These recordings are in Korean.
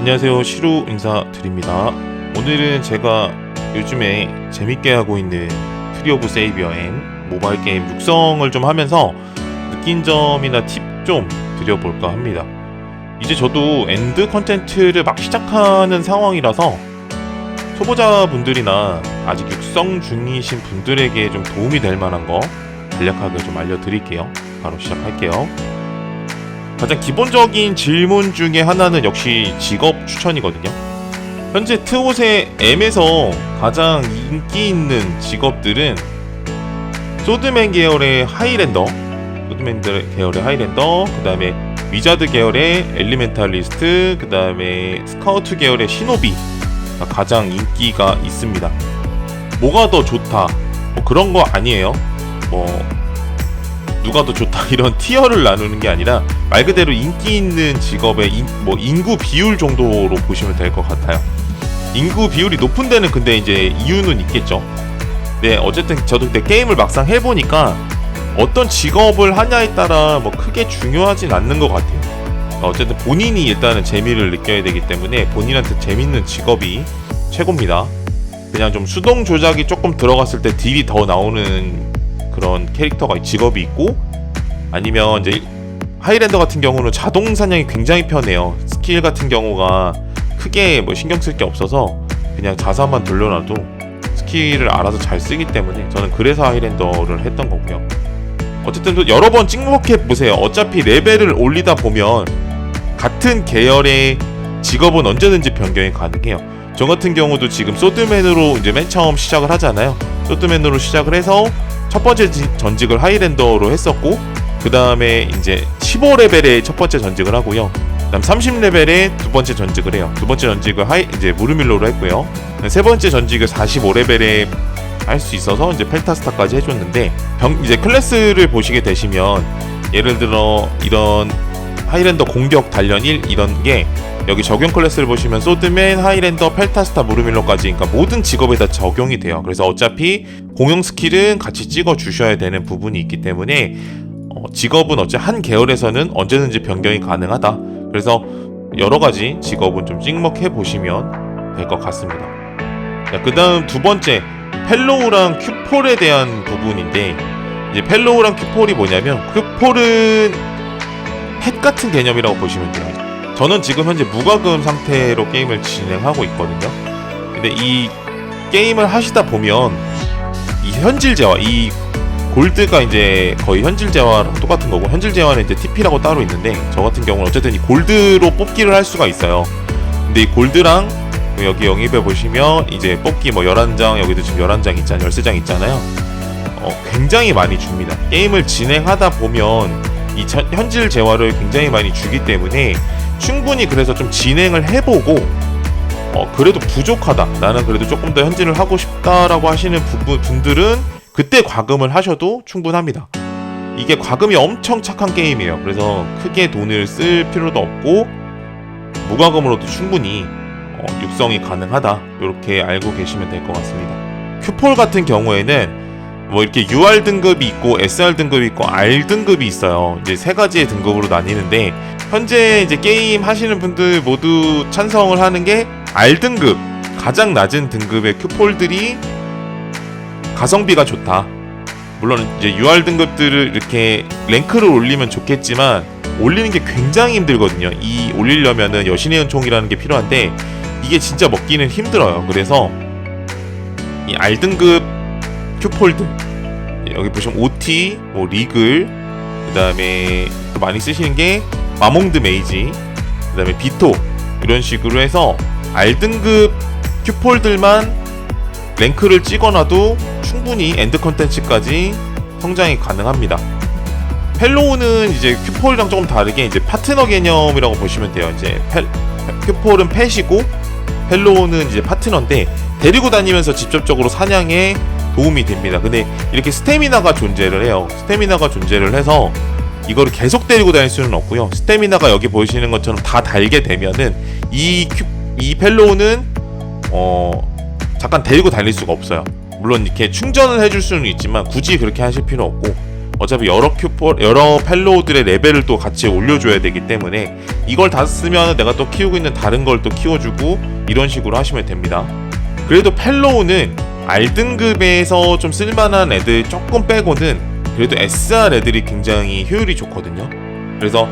안녕하세요. 시루 인사드립니다. 오늘은 제가 요즘에 재밌게 하고 있는 트리 오브 세이비어 앤 모바일 게임 육성을 좀 하면서 느낀 점이나 팁 좀 드려볼까 합니다. 이제 저도 엔드 컨텐츠를 막 시작하는 상황이라서 초보자분들이나 아직 육성 중이신 분들에게 좀 도움이 될 만한 거 간략하게 좀 알려드릴게요. 바로 시작할게요. 가장 기본적인 질문 중에 하나는 역시 직업 추천이거든요. 현재 트옷의 M에서 가장 인기 있는 직업들은 소드맨 계열의 하이랜더, 소드맨 계열의 하이랜더, 그 다음에 위자드 계열의 엘리멘탈리스트, 그 다음에 스카우트 계열의 시노비가 가장 인기가 있습니다. 뭐가 더 좋다? 뭐 그런 거 아니에요. 뭐 누가 더 좋다 이런 티어를 나누는 게 아니라 말 그대로 인기 있는 직업의 인, 뭐 인구 비율 정도로 보시면 될 것 같아요. 인구 비율이 높은 데는 근데 이제 이유는 있겠죠. 네, 어쨌든 저도 그때 게임을 막상 해보니까 어떤 직업을 하냐에 따라 뭐 크게 중요하진 않는 것 같아요. 어쨌든 본인이 일단은 재미를 느껴야 되기 때문에 본인한테 재밌는 직업이 최고입니다. 그냥 좀 수동 조작이 조금 들어갔을 때 딜이 더 나오는 그런 캐릭터가 직업이 있고 아니면 이제 하이랜더 같은 경우는 자동 사냥이 굉장히 편해요. 스킬 같은 경우가 크게 뭐 신경 쓸 게 없어서 그냥 자사만 돌려놔도 스킬을 알아서 잘 쓰기 때문에 저는 그래서 하이랜더를 했던 거고요. 어쨌든 또 여러 번 찍먹해 보세요. 어차피 레벨을 올리다 보면 같은 계열의 직업은 언제든지 변경이 가능해요. 저 같은 경우도 지금 소드맨으로 이제 맨 처음 시작을 하잖아요. 소드맨으로 시작을 해서 첫 번째 지- 전직을 하이랜더로 했었고 그 다음에 이제 15레벨에 첫 번째 전직을 하고요. 그다음 30레벨에 두 번째 전직을 해요. 두 번째 전직을 하이 이제 무르밀로로 했고요. 세 번째 전직을 45레벨에 할 수 있어서 이제 펜타스타까지 해줬는데 병 이제 클래스를 보시게 되시면 예를 들어 이런 하이랜더 공격 단련 1 이런 게 여기 적용 클래스를 보시면 소드맨, 하이랜더, 펠타스타, 무르밀로까지 그러니까 모든 직업에 다 적용이 돼요. 그래서 어차피 공용 스킬은 같이 찍어 주셔야 되는 부분이 있기 때문에 어, 직업은 어째 한 계열에서는 언제든지 변경이 가능하다. 그래서 여러 가지 직업은 좀 찍먹해 보시면 될 것 같습니다. 자, 그다음 두 번째 펠로우랑 큐폴에 대한 부분인데 이제 펠로우랑 큐폴이 뭐냐면 큐폴은 펫 같은 개념이라고 보시면 돼요. 저는 지금 현재 무과금 상태로 게임을 진행하고 있거든요. 근데 이 게임을 하시다 보면 이 현질 재화, 이 골드가 이제 거의 현질 재화랑 똑같은 거고 현질 재화는 이제 TP라고 따로 있는데 저 같은 경우는 어쨌든 이 골드로 뽑기를 할 수가 있어요. 근데 이 골드랑 여기 영입해 보시면 이제 뽑기 뭐 11장 여기도 지금 11장 있잖아요. 13장 있잖아요. 어, 굉장히 많이 줍니다. 게임을 진행하다 보면 이 천- 현질 재화를 굉장히 많이 주기 때문에 충분히 그래서 좀 진행을 해보고 어, 그래도 부족하다. 나는 그래도 조금 더 현질을 하고 싶다라고 하시는 부분, 분들은 그때 과금을 하셔도 충분합니다. 이게 과금이 엄청 착한 게임이에요. 그래서 크게 돈을 쓸 필요도 없고 무과금으로도 충분히 어, 육성이 가능하다. 이렇게 알고 계시면 될 것 같습니다. 큐폴 같은 경우에는 뭐 이렇게 UR 등급이 있고 SR 등급이 있고 R 등급이 있어요. 이제 세 가지의 등급으로 나뉘는데 현재 이제 게임 하시는 분들 모두 찬성을 하는 게 R 등급 가장 낮은 등급의 큐폴들이 가성비가 좋다. 물론 이제 UR 등급들을 이렇게 랭크를 올리면 좋겠지만 올리는 게 굉장히 힘들거든요. 이 올리려면은 여신의 은총이라는 게 필요한데 이게 진짜 먹기는 힘들어요. 그래서 이 R 등급 큐폴드 여기 보시면 OT, 뭐 리글, 그 다음에 또 많이 쓰시는 게 마몽드 메이지, 그 다음에 비토 이런 식으로 해서 R 등급 큐폴들만 랭크를 찍어놔도 충분히 엔드 컨텐츠까지 성장이 가능합니다. 펠로우는 이제 큐폴이랑 조금 다르게 이제 파트너 개념이라고 보시면 돼요. 이제 펠, 큐폴은 펫이고 펠로우는 이제 파트너인데 데리고 다니면서 직접적으로 사냥에 도움이 됩니다. 근데 이렇게 스태미나가 존재를 해요. 스태미나가 존재를 해서 이거를 계속 데리고 다닐 수는 없고요. 스태미나가 여기 보시는 것처럼 다 달게 되면은 이 큐, 이 펠로우는 어 잠깐 데리고 다닐 수가 없어요. 물론 이렇게 충전을 해줄 수는 있지만 굳이 그렇게 하실 필요 없고 어차피 여러 큐포 여러 펠로우들의 레벨을 또 같이 올려줘야 되기 때문에 이걸 다 쓰면 내가 또 키우고 있는 다른 걸 또 키워주고 이런 식으로 하시면 됩니다. 그래도 펠로우는 R등급에서 좀 쓸만한 애들 조금 빼고는 그래도 SR 애들이 굉장히 효율이 좋거든요. 그래서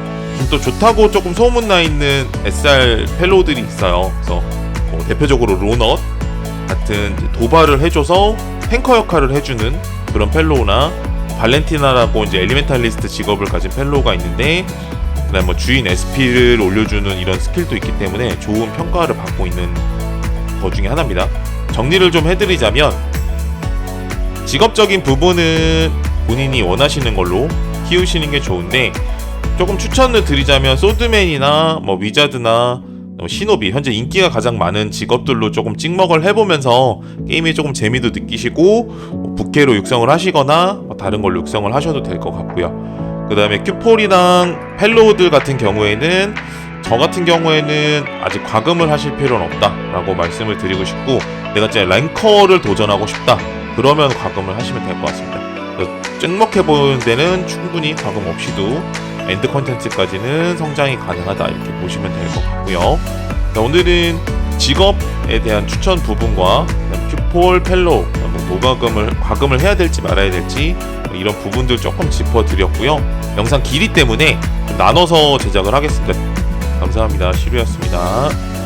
또 좋다고 조금 소문나 있는 SR 펠로우들이 있어요. 그래서 뭐 대표적으로 로넛 같은 도발을 해줘서 탱커 역할을 해주는 그런 펠로우나 발렌티나라고 이제 엘리멘탈리스트 직업을 가진 펠로우가 있는데 그다음 뭐 주인 SP를 올려주는 이런 스킬도 있기 때문에 좋은 평가를 받고 있는 것 중에 하나입니다. 정리를 좀 해드리자면 직업적인 부분은 본인이 원하시는 걸로 키우시는 게 좋은데 조금 추천을 드리자면 소드맨이나 뭐 위자드나 뭐 시노비 현재 인기가 가장 많은 직업들로 조금 찍먹을 해보면서 게임에 조금 재미도 느끼시고 뭐 부캐로 육성을 하시거나 뭐 다른 걸로 육성을 하셔도 될 것 같고요. 그 다음에 큐폴이랑 펠로우들 같은 경우에는 저 같은 경우에는 아직 과금을 하실 필요는 없다라고 말씀을 드리고 싶고 내가 진짜 랭커를 도전하고 싶다 그러면 과금을 하시면 될 것 같습니다. 찍먹해 보는 데는 충분히 과금 없이도 엔드 컨텐츠까지는 성장이 가능하다 이렇게 보시면 될 것 같고요. 자, 오늘은 직업에 대한 추천 부분과 큐폴 뭐 무과금을 과금을 해야 될지 말아야 될지 뭐 이런 부분들 조금 짚어드렸고요. 영상 길이 때문에 좀 나눠서 제작을 하겠습니다. 감사합니다. 시루였습니다.